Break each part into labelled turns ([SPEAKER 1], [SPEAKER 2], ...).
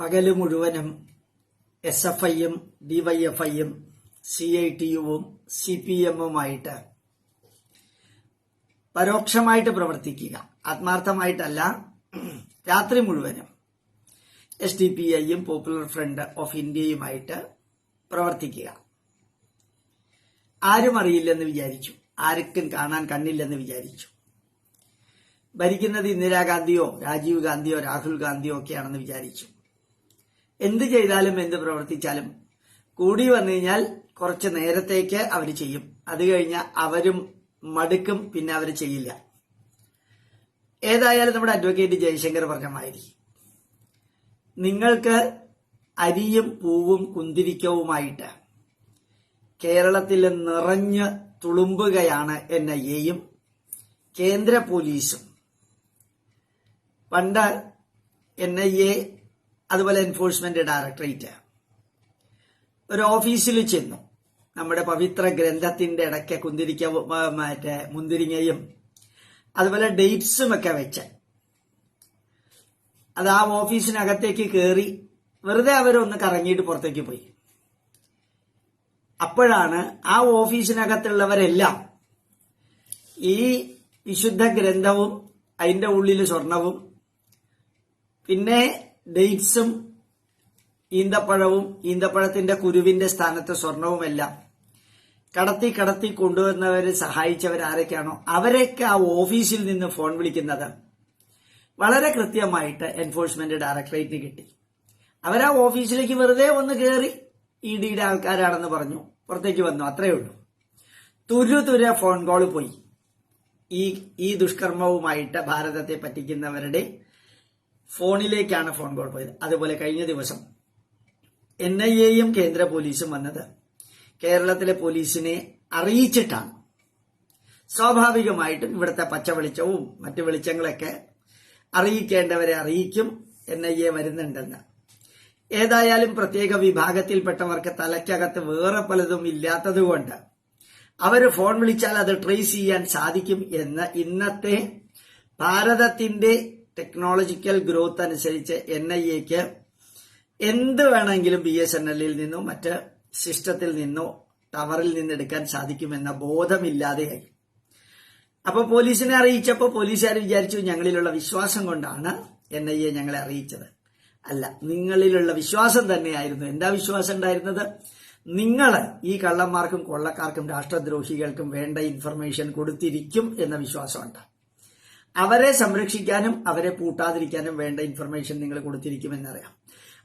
[SPEAKER 1] പകൽ മുഴുവനും S F ഐയും ഡിവൈഎഫ്ഐയും സി ഐ ടി യുവും സി പി എമ്മുമായിട്ട് പരോക്ഷമായിട്ട് പ്രവർത്തിക്കുക. ആത്മാർത്ഥമായിട്ടല്ല രാത്രി മുഴുവനും എസ് ഡി പി ഐയും പോപ്പുലർ ഫ്രണ്ട് ഓഫ് ഇന്ത്യയുമായിട്ട് പ്രവർത്തിക്കുക. ആരും അറിയില്ലെന്ന് വിചാരിച്ചു. ആർക്കും കാണാൻ കണ്ണില്ലെന്ന് വിചാരിച്ചു. ഭരിക്കുന്നത് ഇന്ദിരാഗാന്ധിയോ രാജീവ് ഗാന്ധിയോ രാഹുൽ ഗാന്ധിയോ ഒക്കെയാണെന്ന് വിചാരിച്ചു. എന്ത് ചെയ്താലും എന്ത് പ്രവർത്തിച്ചാലും. കൂടി വന്നു കഴിഞ്ഞാൽ കുറച്ച് നേരത്തേക്ക് അവർ ചെയ്യും. അത് കഴിഞ്ഞാൽ അവരും മടുക്കും പിന്നെ അവർ ചെയ്യില്ല. ഏതായാലും നമ്മുടെ അഡ്വക്കേറ്റ് ജയശങ്കർ പറഞ്ഞ മാതിരി നിങ്ങൾക്ക് അരിയും പൂവും കുന്തിരിക്കവുമായിട്ട് കേരളത്തിൽ നിറഞ്ഞ് തുളുമ്പുകയാണ് എൻ ഐ എയും കേന്ദ്ര പോലീസും. പണ്ട് എൻ ഐ എ അതുപോലെ എൻഫോഴ്സ്മെന്റ് ഡയറക്ടറേറ്റ് ഒരു ഓഫീസിൽ ചെന്നു. നമ്മുടെ പവിത്ര ഗ്രന്ഥത്തിന്റെ ഇടയ്ക്ക് കുന്തിരിക്ക മറ്റേ മുന്തിരിങ്ങയും അതുപോലെ ഡേറ്റ്സും ഒക്കെ വെച്ച്. അത് ആ ഓഫീസിനകത്തേക്ക് കയറി വെറുതെ അവരൊന്ന് കറങ്ങിയിട്ട് പുറത്തേക്ക് പോയി. അപ്പോഴാണ് ആ ഓഫീസിനകത്തുള്ളവരെല്ലാം ഈ വിശുദ്ധ ഗ്രന്ഥവും അതിന്റെ ഉള്ളിൽ സ്വർണവും പിന്നെ ഡേറ്റ്സും ഈന്തപ്പഴവും ഈന്തപ്പഴത്തിന്റെ കുരുവിന്റെ സ്ഥാനത്ത് സ്വർണവുമെല്ലാം. കടത്തി കടത്തി കൊണ്ടുവന്നവരെ സഹായിച്ചവർ ആരൊക്കെയാണോ അവരൊക്കെ ആ ഓഫീസിൽ നിന്ന് ഫോൺ വിളിക്കുന്നത്. വളരെ കൃത്യമായിട്ട് എൻഫോഴ്സ്മെന്റ് ഡയറക്ടറേറ്റിന് കിട്ടി. അവരാ ഓഫീസിലേക്ക് വെറുതെ ഒന്ന് കയറി ഇ ഡിയുടെ ആൾക്കാരാണെന്ന് പറഞ്ഞു. പുറത്തേക്ക് വന്നു. അത്രയേ ഉള്ളൂ. തുരു തുര ഫോൺ കോൾ പോയി. ഈ ഈ ദുഷ്കർമ്മവുമായിട്ട് ഭാരതത്തെ പറ്റിക്കുന്നവരുടെ ഫോണിലേക്കാണ് ഫോൺ കോൾ പോയത്. അതുപോലെ കഴിഞ്ഞ ദിവസം എൻ ഐ എയും കേന്ദ്ര പോലീസും വന്നത് കേരളത്തിലെ പോലീസിനെ അറിയിച്ചിട്ടാണ്. സ്വാഭാവികമായിട്ടും ഇവിടുത്തെ പച്ച വെളിച്ചവും മറ്റു വെളിച്ചങ്ങളൊക്കെ അറിയിക്കേണ്ടവരെ അറിയിക്കും എൻ ഐ എ വരുന്നുണ്ടെന്ന്. ഏതായാലും പ്രത്യേക വിഭാഗത്തിൽപ്പെട്ടവർക്ക് തലയ്ക്കകത്ത് വേറെ പലതും ഇല്ലാത്തതുകൊണ്ട് അവർ ഫോൺ വിളിച്ചാൽ അത് ട്രേസ് ചെയ്യാൻ സാധിക്കും എന്ന് ഇന്നത്തെ ഭാരതത്തിന്റെ ടെക്നോളജിക്കൽ ഗ്രോത്ത് അനുസരിച്ച് എൻ ഐ എക്ക് എന്ത് വേണമെങ്കിലും ബി എസ് എൻ എല്ലിൽ നിന്നോ മറ്റ് സിസ്റ്റത്തിൽ നിന്നോ ടവറിൽ നിന്ന് എടുക്കാൻ സാധിക്കുമെന്ന ബോധമില്ലാതെയായി അപ്പോൾ പോലീസിനെ അറിയിച്ചപ്പോൾ പോലീസുകാർ വിചാരിച്ചു ഞങ്ങളിലുള്ള വിശ്വാസം കൊണ്ടാണ് എൻ ഐ എ ഞങ്ങളെ അറിയിച്ചത്. അല്ല നിങ്ങളിലുള്ള വിശ്വാസം തന്നെയായിരുന്നു. എന്താ വിശ്വാസം ഉണ്ടായിരുന്നത്? നിങ്ങൾ ഈ കള്ളന്മാർക്കും കൊള്ളക്കാർക്കും രാഷ്ട്രദ്രോഹികൾക്കും വേണ്ട ഇൻഫർമേഷൻ കൊടുത്തിരിക്കും എന്ന വിശ്വാസമുണ്ട്. അവരെ സംരക്ഷിക്കാനും അവരെ പൂട്ടാതിരിക്കാനും വേണ്ട ഇൻഫർമേഷൻ നിങ്ങൾ കൊടുത്തിരിക്കുമെന്നറിയാം.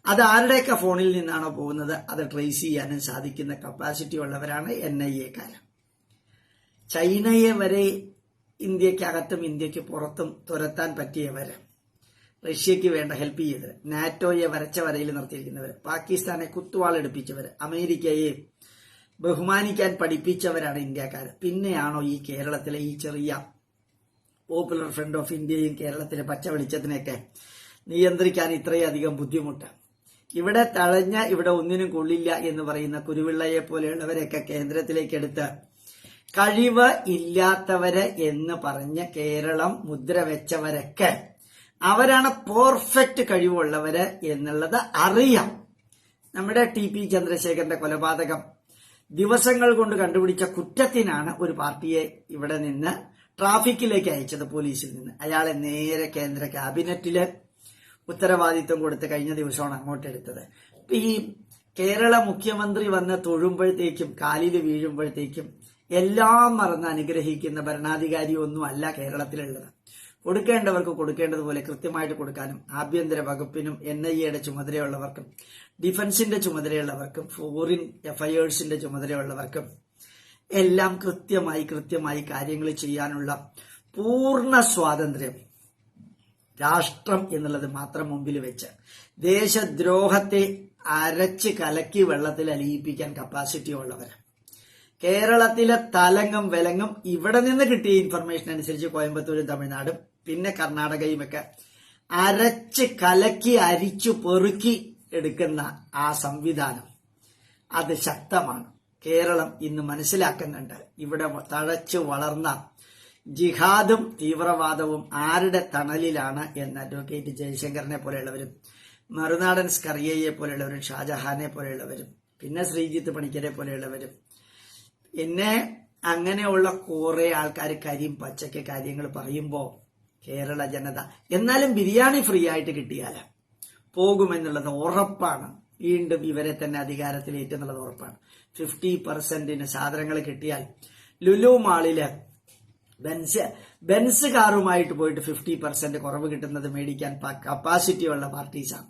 [SPEAKER 1] അത് ആരുടെയൊക്കെ ഫോണിൽ നിന്നാണോ പോകുന്നത്? അത് ട്രേസ് ചെയ്യാനും സാധിക്കുന്ന കപ്പാസിറ്റി ഉള്ളവരാണ് എൻ ഐ എക്കാർ ചൈനയെ വരെ ഇന്ത്യക്കകത്തും ഇന്ത്യയ്ക്ക് പുറത്തും തുരത്താൻ പറ്റിയവര് റഷ്യക്ക് വേണ്ട ഹെൽപ്പ് ചെയ്തവർ നാറ്റോയെ വരച്ച വരയിൽ നിർത്തിയിരിക്കുന്നവർ പാകിസ്ഥാനെ കുത്തുവാളെടുപ്പിച്ചവർ അമേരിക്കയെ ബഹുമാനിക്കാൻ പഠിപ്പിച്ചവരാണ് ഇന്ത്യക്കാർ പിന്നെയാണോ ഈ കേരളത്തിലെ ഈ ചെറിയ പോപ്പുലർ ഫ്രണ്ട് ഓഫ് ഇന്ത്യയും കേരളത്തിലെ പച്ച വെളിച്ചത്തിനെയൊക്കെ നിയന്ത്രിക്കാൻ ഇത്രയധികം ബുദ്ധിമുട്ട്. ഇവിടെ തഴഞ്ഞ ഇവിടെ ഒന്നിനും കൊള്ളില്ല എന്ന് പറയുന്ന കുരുവിള്ളയെ പോലെയുള്ളവരെയൊക്കെ കേന്ദ്രത്തിലേക്ക് എടുത്ത് കഴിവ് ഇല്ലാത്തവരെ എന്ന് പറഞ്ഞ കേരളം മുദ്ര വെച്ചവരൊക്കെ അവരാണ് പെർഫെക്റ്റ് കഴിവുള്ളവര് എന്നുള്ളത് അറിയാം. നമ്മുടെ ടി പി ചന്ദ്രശേഖരന്റെ കൊലപാതകം ദിവസങ്ങൾ കൊണ്ട് കണ്ടുപിടിച്ച കുറ്റത്തിനാണ് ഒരു പാർട്ടിയെ ഇവിടെ നിന്ന് ട്രാഫിക്കിലേക്ക് അയച്ചത് പോലീസിൽ നിന്ന്. അയാളെ നേരെ കേന്ദ്ര ക്യാബിനറ്റിലെ ഉത്തരവാദിത്വം കൊടുത്ത് കഴിഞ്ഞ ദിവസമാണ് അങ്ങോട്ട് എടുത്തത്. ഈ കേരള മുഖ്യമന്ത്രി വന്ന് തൊഴുമ്പോഴത്തേക്കും കാലിൽ വീഴുമ്പോഴത്തേക്കും എല്ലാം മറന്ന് അനുഗ്രഹിക്കുന്ന ഭരണാധികാരിയൊന്നും അല്ല കേരളത്തിലുള്ളത്. കൊടുക്കേണ്ടവർക്ക് കൊടുക്കേണ്ടതുപോലെ കൃത്യമായിട്ട് കൊടുക്കാനും ആഭ്യന്തര വകുപ്പിനും എൻ ഐ എയുടെ ചുമതലയുള്ളവർക്കും ഡിഫൻസിന്റെ ചുമതലയുള്ളവർക്കും ഫോറിൻ എഫയേഴ്സിന്റെ ചുമതലയുള്ളവർക്കും എല്ലാം കൃത്യമായി കൃത്യമായി കാര്യങ്ങൾ ചെയ്യാനുള്ള പൂർണ സ്വാതന്ത്ര്യം രാഷ്ട്രം എന്നുള്ളത് മാത്രം മുമ്പിൽ വെച്ച് ദേശദ്രോഹത്തെ അരച്ച് കലക്കി വെള്ളത്തിൽ അലിയിപ്പിക്കാൻ കപ്പാസിറ്റി ഉള്ളവർ. കേരളത്തിലെ തലങ്ങും വിലങ്ങും ഇവിടെ നിന്ന് കിട്ടിയ ഇൻഫർമേഷൻ അനുസരിച്ച് കോയമ്പത്തൂരും തമിഴ്നാടും പിന്നെ കർണാടകയും ഒക്കെ അരച്ച് കലക്കി അരിച്ചു പെറുക്കി എടുക്കുന്ന ആ സംവിധാനം. അത് ശക്തമാണ്. കേരളം ഇന്ന് മനസ്സിലാക്കുന്നുണ്ട്. ഇവിടെ തഴച്ചു വളർന്ന ജിഹാദും തീവ്രവാദവും ആരുടെ തണലിലാണ് എന്ന് അഡ്വക്കേറ്റ് ജയശങ്കറിനെ പോലെയുള്ളവരും മറുനാടൻ സ്കറിയയെ പോലെയുള്ളവരും ഷാജഹാനെ പോലെയുള്ളവരും പിന്നെ ശ്രീജിത്ത് പണിക്കരെ പോലെയുള്ളവരും. പിന്നെ അങ്ങനെയുള്ള കുറെ ആൾക്കാർ കരിയും പച്ചയ്ക്ക് കാര്യങ്ങൾ പറയുമ്പോൾ കേരള ജനത എന്നാലും ബിരിയാണി ഫ്രീ ആയിട്ട് കിട്ടിയാൽ പോകുമെന്നുള്ളത് ഉറപ്പാണ്. വീണ്ടും ഇവരെ തന്നെ അധികാരത്തിലേറ്റെന്നുള്ളത് ഉറപ്പാണ്. ഫിഫ്റ്റി പെർസെന്റിന് സാധനങ്ങൾ കിട്ടിയാൽ ലുലു മാളിൽ ബെൻസ് ബെൻസ് കാറുമായിട്ട് പോയിട്ട് ഫിഫ്റ്റി പെർസെന്റ് കുറവ് കിട്ടുന്നത് മേടിക്കാൻ കപ്പാസിറ്റി ഉള്ള പാർട്ടീസാണ്.